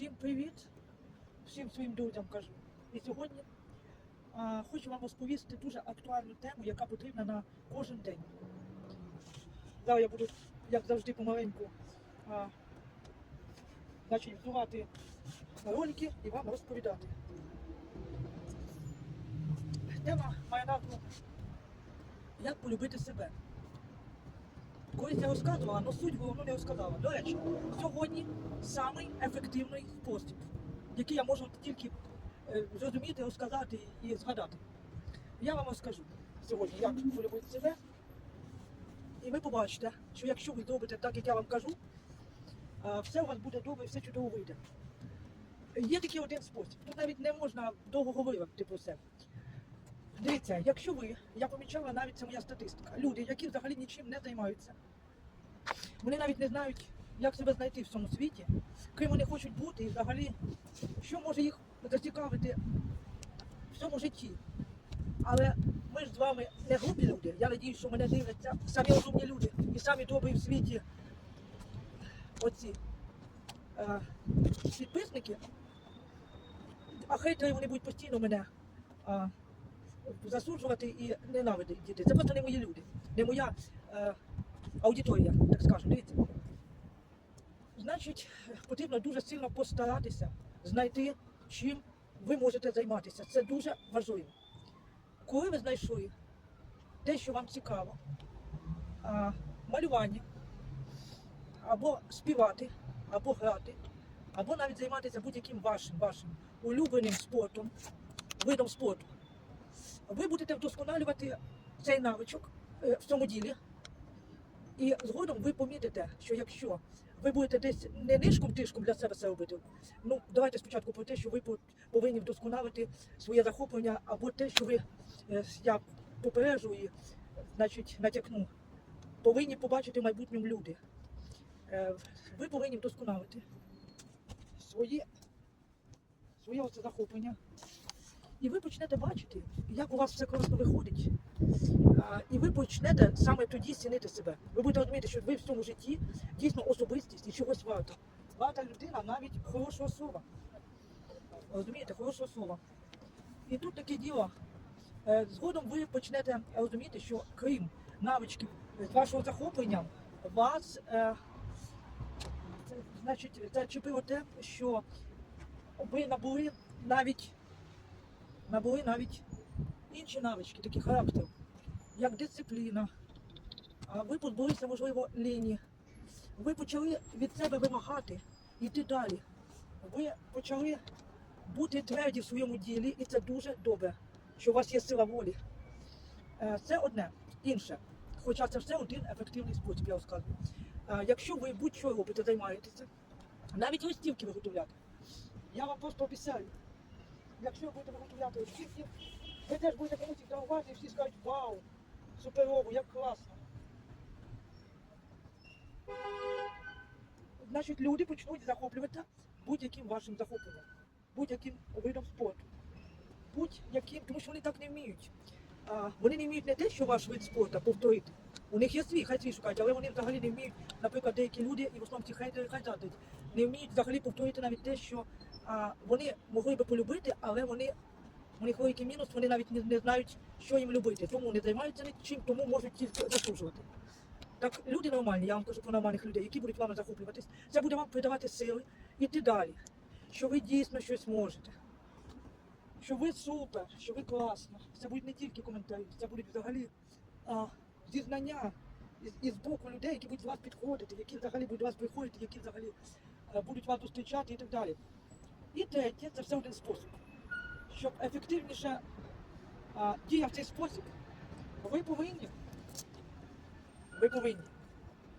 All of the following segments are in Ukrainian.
Всім привіт, всім своїм друзям кажу. І сьогодні а, хочу вам розповісти дуже актуальну тему, яка потрібна на кожен день. Зараз я буду, як завжди, помаленьку а, значить, взувати ролики і вам розповідати. Тема має назву Як полюбити себе. Колись я розказувала, але суть головну не розказала. До речі, сьогодні самий ефективний спосіб, який я можу тільки е, зрозуміти, розказати і згадати. Я вам розкажу сьогодні, як полюбити себе. І ви побачите, що якщо ви зробите так, як я вам кажу, все у вас буде добре, все чудово вийде. Є такий один спосіб. Тут навіть не можна довго говорити про це. Дивіться, якщо ви, я помічала навіть це моя статистика, люди, які взагалі нічим не займаються, вони навіть не знають, як себе знайти в цьому світі, ким вони хочуть бути і взагалі, що може їх зацікавити в цьому житті. Але ми ж з вами не глупі люди. Я надію, що мене дивляться самі розумні люди і самі добрі в світі оці е, підписники. А хейтери вони будуть постійно мене а, засуджувати і ненавидіти. Це просто не мої люди, не моя е, аудиторія, так скажу. Дивіться. Значить, потрібно дуже сильно постаратися знайти, чим ви можете займатися. Це дуже важливо. Коли ви знайшли те, що вам цікаво, малювання, або співати, або грати, або навіть займатися будь-яким вашим вашим улюбленим спортом, видом спорту, ви будете вдосконалювати цей навичок е, в цьому ділі. І згодом ви помітите, що якщо ви будете десь не нишком-тишком для себе це робити, ну давайте спочатку про те, що ви повинні вдосконалити своє захоплення, або те, що ви, е, я попереджу і значить, натякну, повинні побачити в майбутньому люди. Е, Ви повинні вдосконалити своє, своє захоплення. І ви почнете бачити, як у вас все класно виходить. І ви почнете саме тоді цінити себе. Ви будете розуміти, що ви в цьому житті дійсно особистість і чогось варта. Варта людина навіть хорошого слова. Розумієте, хорошого слова. І тут таке діло. Е, Згодом ви почнете розуміти, що крім навичків вашого захоплення, вас е, значить, зачепило те, що ви набули навіть набули навіть інші навички, такі характеру, як дисципліна. Ви позбулися, можливо, ліні. Ви почали від себе вимагати йти далі. Ви почали бути тверді в своєму ділі, і це дуже добре, що у вас є сила волі. Е, Це одне. Інше. Хоча це все один ефективний спосіб, я розказую. Е, Якщо ви будь-що робите, займаєтеся, навіть листівки виготовляти, я вам просто обіцяю, якщо ви будете виготовляти листівки, ви теж будете комусь їх і всі скажуть, вау, суперово, як класно. Значить, люди почнуть захоплюватися будь-яким вашим захопленням, будь-яким видом спорту, будь-яким, тому що вони так не вміють. А, вони не вміють не те, що ваш вид спорту повторити. У них є свій, хай свій шукають, але вони взагалі не вміють, наприклад, деякі люди, і в основному ці хай заздрять, не вміють взагалі повторити навіть те, що а, вони могли би полюбити, але вони у них мінус, вони навіть не, не знають, що їм любити, тому не займаються нічим, тому можуть тільки засуджувати. Так, люди нормальні, я вам кажу про нормальних людей, які будуть вами захоплюватись, це буде вам придавати сили іти далі, що ви дійсно щось можете, що ви супер, що ви класно. Це будуть не тільки коментарі, це будуть взагалі а, зізнання із, боку людей, які будуть до вас підходити, які взагалі будуть до вас приходити, які взагалі а, будуть вас зустрічати і так далі. І третє, це все один спосіб. Щоб ефективніше а, діяв цей спосіб, ви повинні, ви повинні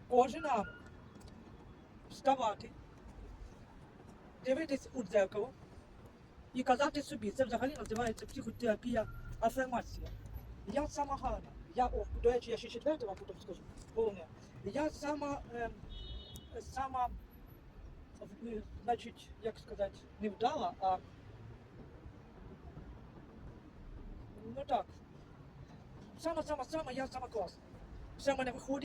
кожен ранок вставати, дивитись у дзеркало і казати собі, це взагалі називається психотерапія афірмація. Я сама гарна. Я, о, до речі, я ще четверте вам потім скажу. Головне. Я сама, е, сама, е, значить, як сказати, не вдала, а ну так. Сама, сама, сама, я сама клас. Все в мене виходить.